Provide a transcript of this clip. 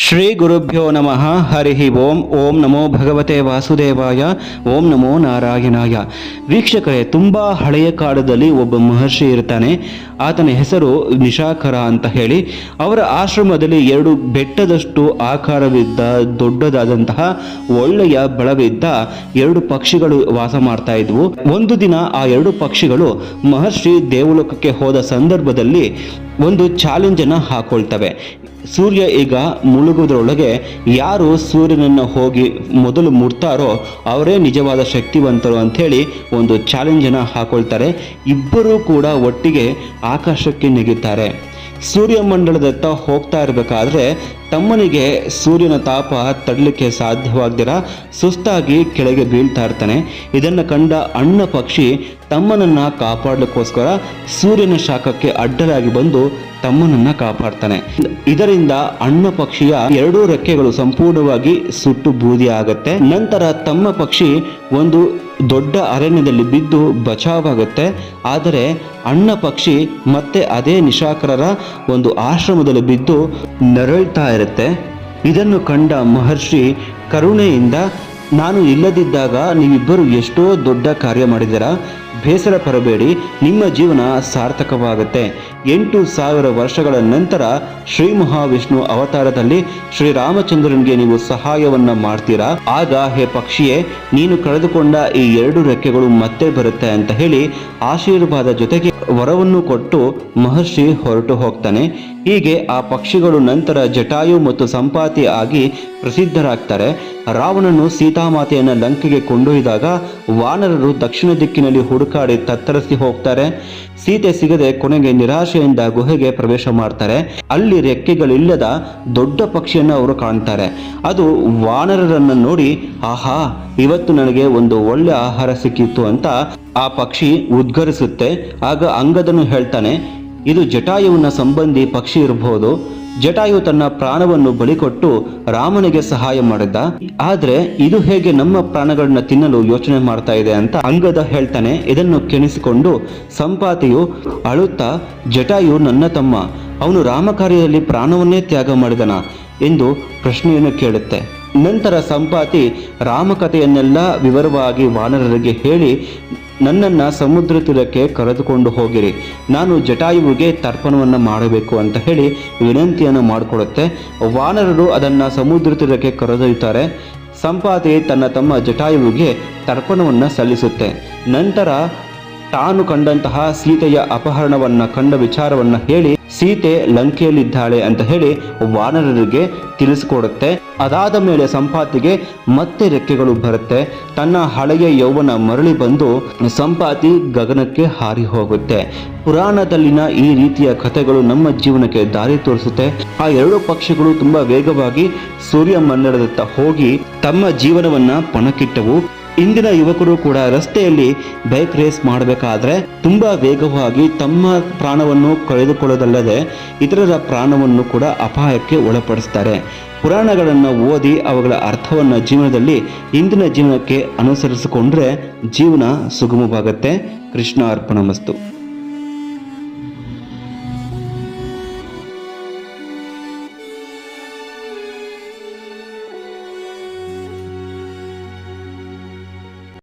ಶ್ರೀ ಗುರುಭ್ಯೋ ನಮಃ. ಹರಿ ಓಂ. ಓಂ ನಮೋ ಭಗವತೆ ವಾಸುದೇವಾಯ. ಓಂ ನಮೋ ನಾರಾಯಣಾಯ. ವೀಕ್ಷಕರೇ, ತುಂಬ ಹಳೆಯ ಕಾಲದಲ್ಲಿ ಒಬ್ಬ ಮಹರ್ಷಿ ಇರ್ತಾನೆ. ಆತನ ಹೆಸರು ನಿಶಾಕರ ಅಂತ ಹೇಳಿ, ಅವರ ಆಶ್ರಮದಲ್ಲಿ ಎರಡು ಬೆಟ್ಟದಷ್ಟು ಆಕಾರವಿದ್ದ, ದೊಡ್ಡದಾದಂತಹ ಒಳ್ಳೆಯ ಬಳವಿದ್ದ ಎರಡು ಪಕ್ಷಿಗಳು ವಾಸ ಮಾಡ್ತಾ ಒಂದು ದಿನ ಆ ಎರಡು ಪಕ್ಷಿಗಳು ಮಹರ್ಷಿ ದೇವಲೋಕಕ್ಕೆ ಹೋದ ಸಂದರ್ಭದಲ್ಲಿ ಒಂದು ಚಾಲೆಂಜನ್ನು ಹಾಕೊಳ್ತವೆ. ಸೂರ್ಯ ಈಗ ಮುಳುಗುವುದರೊಳಗೆ ಯಾರು ಸೂರ್ಯನನ್ನು ಹೋಗಿ ಮೊದಲು ಮುಟ್ತಾರೋ ಅವರೇ ನಿಜವಾದ ಶಕ್ತಿವಂತರು ಅಂಥೇಳಿ ಒಂದು ಚಾಲೆಂಜನ್ನು ಹಾಕೊಳ್ತಾರೆ. ಇಬ್ಬರೂ ಕೂಡ ಒಟ್ಟಿಗೆ ಆಕಾಶಕ್ಕೆ ನೆಗೆಯುತ್ತಾರೆ. ಸೂರ್ಯಮಂಡಲದತ್ತ ಹೋಗ್ತಾ ಇರಬೇಕಾದ್ರೆ ತಮ್ಮನಿಗೆ ಸೂರ್ಯನ ತಾಪ ತಡಲಿಕ್ಕೆ ಸಾಧ್ಯವಾಗದಿರ ಸುಸ್ತಾಗಿ ಕೆಳಗೆ ಬೀಳ್ತಾ ಇರ್ತಾನೆ. ಇದನ್ನು ಕಂಡ ಅಣ್ಣ ಪಕ್ಷಿ ತಮ್ಮನನ್ನು ಕಾಪಾಡಲಿಕ್ಕೋಸ್ಕರ ಸೂರ್ಯನ ಶಾಖಕ್ಕೆ ಅಡ್ಡಲಾಗಿ ಬಂದು ತಮ್ಮನನ್ನ ಕಾಪಾಡ್ತಾನೆ. ಇದರಿಂದ ಅಣ್ಣ ಪಕ್ಷಿಯ ಎರಡೂ ರೆಕ್ಕೆಗಳು ಸಂಪೂರ್ಣವಾಗಿ ಸುಟ್ಟು ಬೂದಿ ಆಗತ್ತೆ. ನಂತರ ತಮ್ಮ ಪಕ್ಷಿ ಒಂದು ದೊಡ್ಡ ಅರಣ್ಯದಲ್ಲಿ ಬಿದ್ದು ಬಚಾವಾಗುತ್ತೆ. ಆದರೆ ಅಣ್ಣ ಪಕ್ಷಿ ಮತ್ತೆ ಅದೇ ನಿಶಾಕರರ ಒಂದು ಆಶ್ರಮದಲ್ಲಿ ಬಿದ್ದು ನರಳ್ತಾ ಇರುತ್ತೆ. ಇದನ್ನು ಕಂಡ ಮಹರ್ಷಿ ಕರುಣೆಯಿಂದ, ನಾನು ಇಲ್ಲದಿದ್ದಾಗ ನೀವಿಬ್ಬರು ಎಷ್ಟೋ ದೊಡ್ಡ ಕಾರ್ಯ ಮಾಡಿದ್ದೀರಾ? ಬೇಸರ ಪಡಬೇಡಿ, ನಿಮ್ಮ ಜೀವನ ಸಾರ್ಥಕವಾಗುತ್ತೆ. ಎಂಟು ಸಾವಿರ ವರ್ಷಗಳ ನಂತರ ಶ್ರೀ ಮಹಾವಿಷ್ಣು ಅವತಾರದಲ್ಲಿ ಶ್ರೀರಾಮಚಂದ್ರನಿಗೆ ನೀವು ಸಹಾಯವನ್ನ ಮಾಡ್ತೀರಾ? ಆಗ ಹೇ ಪಕ್ಷಿಯೇ, ನೀನು ಕಳೆದುಕೊಂಡ ಈ ಎರಡು ರೆಕ್ಕೆಗಳು ಮತ್ತೆ ಬರುತ್ತೆ ಅಂತ ಹೇಳಿ ಆಶೀರ್ವಾದ ಜೊತೆಗೆ ವರವನ್ನು ಕೊಟ್ಟು ಮಹರ್ಷಿ ಹೊರಟು ಹೋಗ್ತಾನೆ. ಹೀಗೆ ಆ ಪಕ್ಷಿಗಳು ನಂತರ ಜಟಾಯು ಮತ್ತು ಸಂಪಾತಿ ಆಗಿ ಪ್ರಸಿದ್ಧರಾಗ್ತಾರೆ. ರಾವಣನು ಸೀತಾಮಾತೆಯನ್ನು ಲಂಕೆಗೆ ಕೊಂಡೊಯ್ದಾಗ ವಾನರರು ದಕ್ಷಿಣ ದಿಕ್ಕಿನಲ್ಲಿ ಹುಡುಕಾಡಿ ತತ್ತರಿಸಿ ಹೋಗ್ತಾರೆ. ಸೀತೆ ಸಿಗದೆ ಕೊನೆಗೆ ನಿರಾಶೆಯಿಂದ ಗುಹೆಗೆ ಪ್ರವೇಶ ಮಾಡ್ತಾರೆ. ಅಲ್ಲಿ ರೆಕ್ಕೆಗಳಿಲ್ಲದ ದೊಡ್ಡ ಪಕ್ಷಿಯನ್ನು ಅವರು ಕಾಣ್ತಾರೆ. ಅದು ವಾನರರನ್ನು ನೋಡಿ, ಆಹಾ, ಇವತ್ತು ನನಗೆ ಒಂದು ಒಳ್ಳೆ ಆಹಾರ ಸಿಕ್ಕಿತ್ತು ಅಂತ ಆ ಪಕ್ಷಿ ಉದ್ಗರಿಸುತ್ತೆ. ಆಗ ಅಂಗದನು ಹೇಳ್ತಾನೆ, ಇದು ಜಟಾಯುವಿನ ಸಂಬಂಧಿ ಪಕ್ಷಿ ಇರಬಹುದು ಜಟಾಯು ತನ್ನ ಪ್ರಾಣವನ್ನು ಬಲಿಕೊಟ್ಟು ರಾಮನಿಗೆ ಸಹಾಯ ಮಾಡಿದ್ದ ಆದ್ರೆ ಇದು ಹೇಗೆ ನಮ್ಮ ಪ್ರಾಣಗಳನ್ನ ತಿನ್ನಲು ಯೋಚನೆ ಮಾಡ್ತಾ ಇದೆ ಅಂತ ಅಂಗದ ಹೇಳ್ತಾನೆ. ಇದನ್ನು ಕೆಣಿಸಿಕೊಂಡು ಸಂಪಾತಿಯು ಅಳುತ್ತಾ, ಜಟಾಯು ನನ್ನ ತಮ್ಮ, ಅವನು ರಾಮ ಕಾರ್ಯದಲ್ಲಿ ಪ್ರಾಣವನ್ನೇ ತ್ಯಾಗ ಮಾಡಿದನ ಎಂದು ಪ್ರಶ್ನೆಯನ್ನು ಕೇಳುತ್ತೆ. ನಂತರ ಸಂಪಾತಿ ರಾಮಕಥೆಯನ್ನೆಲ್ಲ ವಿವರವಾಗಿ ವಾನರರಿಗೆ ಹೇಳಿ ನನ್ನನ್ನು ಸಮುದ್ರ ತೀರಕ್ಕೆ ಕರೆದುಕೊಂಡು ಹೋಗಿರಿ. ನಾನು ಜಟಾಯುವಿಗೆ ತರ್ಪಣವನ್ನು ಮಾಡಬೇಕು ಅಂತ ಹೇಳಿ ವಿನಂತಿಯನ್ನು ಮಾಡಿಕೊಡುತ್ತೆ. ವಾನರರು ಅದನ್ನು ಸಮುದ್ರ ತೀರಕ್ಕೆ ಕರೆದೊಯ್ತಾರೆ ಸಂಪಾತಿ ತನ್ನ ತಮ್ಮ ಜಟಾಯುವಿಗೆ ತರ್ಪಣವನ್ನು ಸಲ್ಲಿಸುತ್ತೆ. ನಂತರ ತಾನು ಕಂಡಂತಹ ಸೀತೆಯ ಅಪಹರಣವನ್ನು ಕಂಡ ವಿಚಾರವನ್ನು ಹೇಳಿ ಸೀತೆ ಲಂಕೆಯಲ್ಲಿದ್ದಾಳೆ ಅಂತ ಹೇಳಿ ವಾನರರಿಗೆ ತಿಳಿಸಿಕೊಡುತ್ತೆ. ಅದಾದ ಮೇಲೆ ಸಂಪಾತಿಗೆ ಮತ್ತೆ ರೆಕ್ಕೆಗಳು ಬರುತ್ತೆ. ತನ್ನ ಹಳೆಯ ಯೌವನ ಮರಳಿ ಬಂದು ಸಂಪಾತಿ ಗಗನಕ್ಕೆ ಹಾರಿ ಹೋಗುತ್ತೆ. ಪುರಾಣದಲ್ಲಿನ ಈ ರೀತಿಯ ಕಥೆಗಳು ನಮ್ಮ ಜೀವನಕ್ಕೆ ದಾರಿ ತೋರಿಸುತ್ತೆ. ಆ ಎರಡು ಪಕ್ಷಿಗಳು ತುಂಬಾ ವೇಗವಾಗಿ ಸೂರ್ಯ ಮಂಡಲದತ್ತ ಹೋಗಿ ತಮ್ಮ ಜೀವನವನ್ನ ಪಣಕ್ಕಿಟ್ಟವು. ಇಂದಿನ ಯುವಕರು ಕೂಡ ರಸ್ತೆಯಲ್ಲಿ ಬೈಕ್ ರೇಸ್ ಮಾಡಬೇಕಾದ್ರೆ ತುಂಬಾ ವೇಗವಾಗಿ ತಮ್ಮ ಪ್ರಾಣವನ್ನು ಕಳೆದುಕೊಳ್ಳೋದಲ್ಲದೆ ಇತರರ ಪ್ರಾಣವನ್ನು ಕೂಡ ಅಪಾಯಕ್ಕೆ ಒಳಪಡಿಸ್ತಾರೆ. ಪುರಾಣಗಳನ್ನು ಓದಿ ಅವುಗಳ ಅರ್ಥವನ್ನು ಜೀವನದಲ್ಲಿ ಇಂದಿನ ಜೀವನಕ್ಕೆ ಅನುಸರಿಸಿಕೊಂಡ್ರೆ ಜೀವನ ಸುಗಮವಾಗುತ್ತೆ. ಕೃಷ್ಣ ಅರ್ಪಣ ಮಸ್ತು.